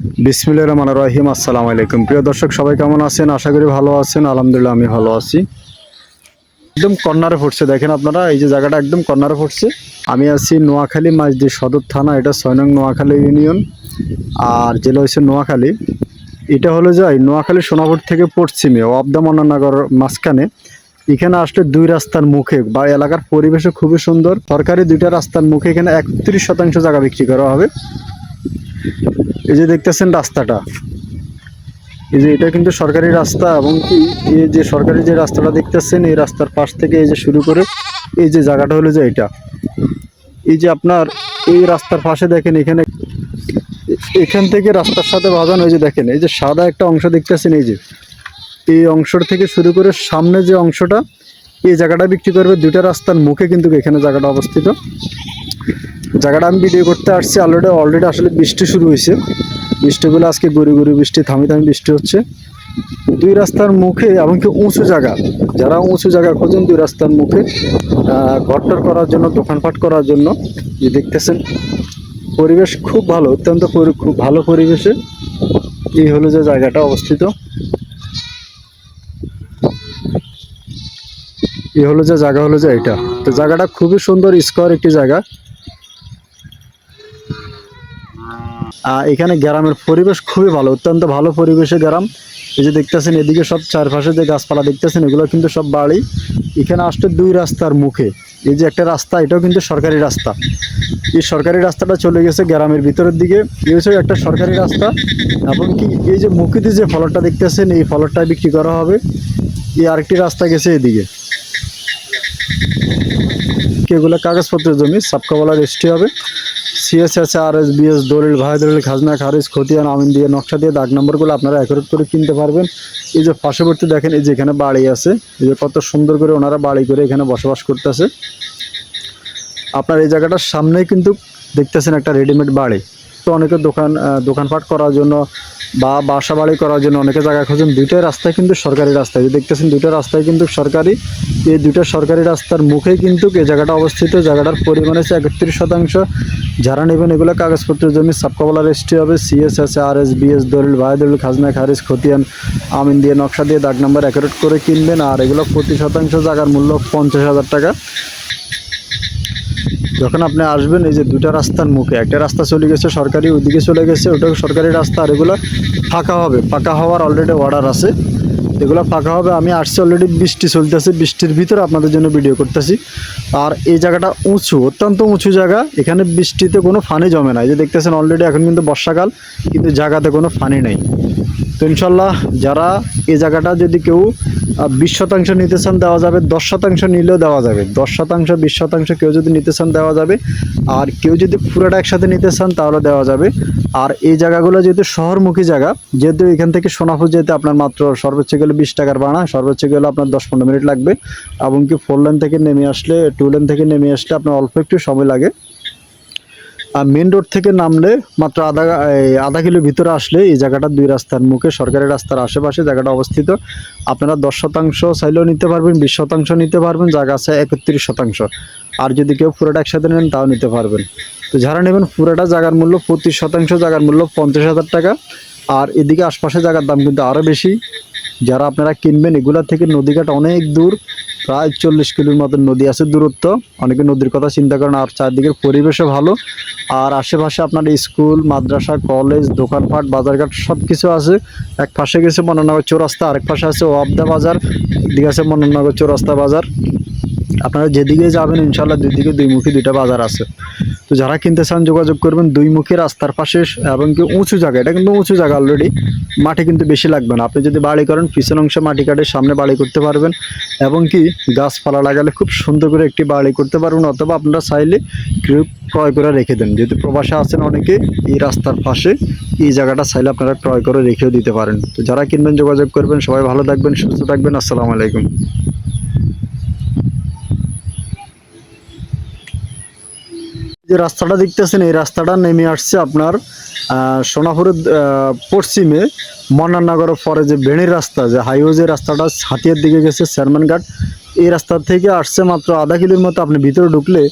বিসমিল্লাহ রহমান রহিম, আসসালামু আলাইকুম। প্রিয় দর্শক, সবাই কেমন আছেন? আশা করি ভালো আছেন। আলহামদুলিল্লাহ, আমি ভালো আছি। একদম কর্নারে পড়ছে দেখেন আপনারা, এই যে জায়গাটা একদম কর্নারে পড়ছে আমি আছি নোয়াখালী মাঝদি সদর থানা, এটা ছয় নং নোয়াখালী ইউনিয়ন, আর জেলা হচ্ছে নোয়াখালী। এটা হলো যাই নোয়াখালী সোনাপুর থেকে পশ্চিমে অবদামনানগর মাঝখানে। এখানে আসলে দুই রাস্তার মুখে, বা এলাকার পরিবেশও খুবই সুন্দর। সরকারি দুইটা রাস্তার মুখে এখানে একত্রিশ শতাংশ জায়গা বিক্রি করা হবে। এই যে দেখতেছেন রাস্তাটা। এই যে এটা কিন্তু সরকারি রাস্তা এবং কি এই যে সরকারি যে রাস্তাটা দেখতেছেন, এই রাস্তার পাশ থেকে এই যে শুরু করে এই যে জায়গাটা হলো যে এটা। এই যে আপনার এই রাস্তার পাশে দেখেন এখানে, এখান থেকে রাস্তার সাথে বাঁধানো এই যে দেখেন, এই যে সাদা একটা অংশ দেখতেছেন এই যে। এই অংশটা থেকে শুরু করে সামনে যে অংশটা, এই জায়গাটা বিক্রি করবে দুইটা রাস্তার মুখে কিন্তু এখানে জায়গাটা অবস্থিত। জায়গাটা আমি ভিডিও করতে আসছি অলরেডি অলরেডি আসলে বৃষ্টি শুরু হয়েছে। বৃষ্টিগুলো আজকে গড়ি গড়ি বৃষ্টি, থামি থামি বৃষ্টি হচ্ছে। দুই রাস্তার মুখে, এমনকি উঁচু জায়গা, যারা উঁচু জায়গা খোঁজেন, দুই রাস্তার মুখে ঘরটর করার জন্য, দোকানপাট করার জন্য যে দেখতেছেন, পরিবেশ খুব ভালো, অত্যন্ত খুব ভালো পরিবেশে এই হলো যে জায়গাটা অবস্থিত। এই হলো যে জায়গা হলো যে এটা। তো জায়গাটা খুবই সুন্দর, স্কোয়ার একটি জায়গা। এখানে গ্রামের পরিবেশ খুবই ভালো, অত্যন্ত ভালো পরিবেশে গ্রাম। এই যে দেখতেছেন, এদিকে সব চারপাশে যে গাছপালা দেখতেছেন, এগুলো কিন্তু সব বাড়ি। এখানে আসতে দুই রাস্তার মুখে। এই যে একটা রাস্তা, এটাও কিন্তু সরকারি রাস্তা। এই সরকারি রাস্তাটা চলে গেছে গ্রামের ভিতরের দিকে। এই একটা সরকারি রাস্তা। এবং কি, এই যে মুখিতে যে ফলটা দেখতেছেন, এই ফলটা বিক্রি করা হবে। এই আরেকটি রাস্তা গেছে এদিকে। এগুলো কাগজপত্রের জমি সাবকাওয়ালা রেজিস্ট্রি হবে। সিএস আছে আর এস বিএস দলিল, ভাই দলিল, খাজনা, খারিজ, খতিয়ান, আমিন দিয়ে নকশা দিয়ে দাগ নম্বরগুলো আপনারা অ্যাকুরেট করে কিনতে পারবেন। এই যে পার্শ্ববর্তী দেখেন, এই যে এখানে বাড়ি আছে, এই যে কত সুন্দর করে ওনারা বাড়ি করে এখানে বসবাস করতেছে। আপনার এই জায়গাটার সামনেই কিন্তু দেখতেছেন একটা রেডিমেড বাড়ি। তো অনেকে দোকান দোকানপাট করার জন্য বা বাসা বাড়ি করার জন্য অনেকে জায়গা খোঁজেন, দুইটাই রাস্তায় কিন্তু সরকারি রাস্তায়। যে দেখতেছেন দুইটা রাস্তায় কিন্তু সরকারি, এই দুইটা সরকারি রাস্তার মুখেই কিন্তু এই জায়গাটা অবস্থিত। জায়গাটার পরিমাণ হচ্ছে একত্রিশ শতাংশ। যারা নেবেন এগুলো কাগজপত্রের জমি সাবকাবলা রেজিস্ট্রি হবে সিএস আছে আর এস বিএস দলিল ভাই দলিল খাজনা, খারিজ, খতিয়ান, আমিন দিয়ে নকশা দিয়ে দাগ নাম্বার অ্যাকুরেট করে কিনবেন। আর এগুলো প্রতি শতাংশ জায়গার মূল্য পঞ্চাশ হাজার টাকা। যখন আপনি আসবেন, এই যে দুটা রাস্তার মুখে, একটা রাস্তা চলে গেছে সরকারি, ওইদিকে চলে গেছে ওটাও সরকারি রাস্তা, আর এগুলো ফাঁকা হবে। ফাঁকা হওয়ার অলরেডি অর্ডার আছে। এগুলো ফাঁকা হবে, আমি আসছি অলরেডি বৃষ্টি চলতেছে, বৃষ্টির ভিতরে আপনাদের জন্য ভিডিও করতেছি। আর এই জায়গাটা উঁচু, অত্যন্ত উঁচু জায়গা, এখানে বৃষ্টিতে কোনো ফানি জমে না। এই যে দেখতেছেন অলরেডি এখন কিন্তু বর্ষাকাল, কিন্তু জায়গাতে কোনো ফানি নেই। তো ইনশাল্লাহ যারা এই জায়গাটা যদি কেউ বিশ শতাংশ নিতে চান দেওয়া যাবে, দশ শতাংশ নিলেও দেওয়া যাবে। দশ শতাংশ, বিশ শতাংশ কেউ যদি নিতে চান দেওয়া যাবে। আর কেউ যদি পুরোটা একসাথে নিতে চান তাহলে দেওয়া যাবে। আর এই জায়গাগুলো যেহেতু শহরমুখী জায়গা, যেহেতু এখান থেকে সোনাপুর যেতে আপনার মাত্র সর্বোচ্চ গেলে বিশ টাকার ভাড়া, সর্বোচ্চ গেলে আপনার দশ পনেরো মিনিট লাগবে। এবং কি ফোর লেন থেকে নেমে আসলে টু লেন থেকে নেমে আসলে আপনার অল্প একটু সময় লাগে। মেন রোড থেকে নামলে মাত্র আধা আধা কিলো ভিতরে আসলে এই জায়গাটা দুই রাস্তার মুখে, সরকারি রাস্তার আশেপাশে জায়গাটা অবস্থিত। আপনারা দশ শতাংশ চাইলেও নিতে পারবেন, বিশ শতাংশ নিতে পারবেন, জায়গা আছে একত্রিশ শতাংশ। আর যদি কেউ পুরোটা একসাথে নেন, তাও নিতে পারবেন। তো যারা নেবেন, পুরোটা জায়গার মূল্য প্রতি শতাংশ, জায়গার মূল্য পঞ্চাশ হাজার টাকা। আর এদিকে আশপাশে জায়গার দাম কিন্তু আরও বেশি। যারা আপনারা কিনবেন, এগুলা থেকে নদীঘাট অনেক দূর। প্রায় চল্লিশ কিলোর মতো নদী আছে দূরত্ব। অনেকে নদীর কথা চিন্তা করেন, আর চারদিকের পরিবেশও ভালো। আর আশেপাশে আপনার স্কুল, মাদ্রাসা, কলেজ, দোকানপাট, বাজারঘাট সব কিছু আছে। এক পাশে গেছে মননগর চৌরাস্তা, আরেক পাশে আছে ওয়াবদা বাজার দিকে আছে মনোনগর চৌরাস্তা বাজার। আপনারা যেদিকে যাবেন, ইনশাল্লাহ দুই দিকে দুই মুখী দুইটা বাজার আছে। তো যারা কিনতে চান, যোগাযোগ করবেন দুই মুখী রাস্তার পাশে এবং কি উঁচু জায়গা। এটা কিন্তু উঁচু জায়গা অলরেডি মাটি কিন্তু বেশি লাগবে না। আপনি যদি বাড়ি করেন, পিছন অংশে মাটি কাটে, সামনে বাড়ি করতে পারবেন। এবং কি গাছপালা লাগালে খুব সুন্দর করে একটি বাড়ি করতে পারবেন, অথবা আপনারা চাইলে ক্রয় করে রেখে দেন। যেহেতু প্রবাসে আছেন অনেকে, এই রাস্তার পাশে এই জায়গাটা চাইলে আপনারা ক্রয় করে রেখেও দিতে পারেন। তো যারা কিনবেন, যোগাযোগ করবেন। সবাই ভালো থাকবেন, সুস্থ থাকবেন। আসসালামু আলাইকুম। যে রাস্তাটা দেখতেছেন, এই রাস্তাটা নেমে আসছে আপনার সোনাপুরের পশ্চিমে মন্নানগরের পরে যে বেণির রাস্তা, যে হাইওয়ে যে রাস্তাটা হাতিয়ার দিকে গেছে, চেয়ারম্যান ঘাট, এই রাস্তা থেকে আসছে মাত্র আধা কিলোর মতো আপনি ভিতরে ঢুকলে